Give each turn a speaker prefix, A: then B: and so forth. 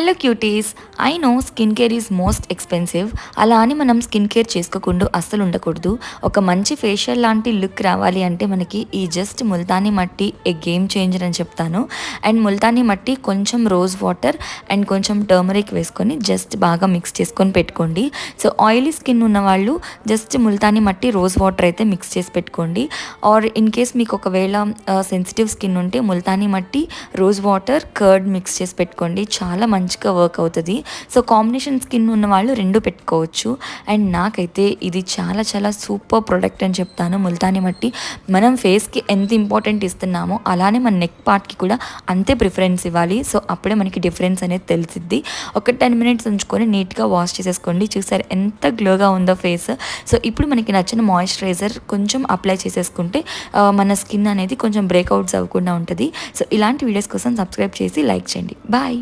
A: Hello cuties I know skin care is most expensive అలా అని మనం స్కిన్ కేర్ చేసుకోకుండా అస్సలు ఉండకూడదు. ఒక మంచి ఫేషియల్ లాంటి లుక్ రావాలి అంటే మనకి ఈ జస్ట్ ముల్తానీ మట్టి ఏ గేమ్ చేంజర్ అని చెప్తాను. అండ్ ముల్తానీ మట్టి కొంచెం రోజ్ వాటర్ అండ్ కొంచెం టర్మరిక్ వేసుకొని జస్ట్ బాగా మిక్స్ చేసుకొని పెట్టుకోండి. సో ఆయిలీ స్కిన్ ఉన్న వాళ్ళు జస్ట్ ముల్తానీ మట్టి రోజ్ వాటర్ అయితే మిక్స్ చేసి పెట్టుకోండి. ఆర్ ఇన్ కేస్ మీకు ఒకవేళ uh, సెన్సిటివ్ స్కిన్ ఉంటే ముల్తానీ మట్టి రోజ్ వాటర్ కర్డ్ మిక్స్ చేసి పెట్టుకోండి. చాలా మంచి మంచిగా వర్క్ అవుతుంది. సో కాంబినేషన్ స్కిన్ ఉన్న వాళ్ళు రెండు పెట్టుకోవచ్చు. అండ్ నాకైతే ఇది చాలా చాలా సూపర్ ప్రొడక్ట్ అని చెప్తాను. ముల్తాని మట్టి మనం ఫేస్కి ఎంత ఇంపార్టెంట్ ఇస్తున్నామో అలానే మన నెక్ పార్ట్కి కూడా అంతే ప్రిఫరెన్స్ ఇవ్వాలి. సో అప్పుడే మనకి డిఫరెన్స్ అనేది తెలిసిద్ది. ఒక టెన్ మినిట్స్ ఉంచుకొని నీట్గా వాష్ చేసేసుకోండి. చూసారు ఎంత గ్లోగా ఉందో ఫేస్. సో ఇప్పుడు మనకి నచ్చిన మాయిశ్చరైజర్ కొంచెం అప్లై చేసేసుకుంటే మన స్కిన్ అనేది కొంచెం బ్రేక్అవుట్స్ అవ్వకుండా ఉంటుంది. సో ఇలాంటి వీడియోస్ కోసం సబ్స్క్రైబ్ చేసి లైక్ చేయండి. బాయ్.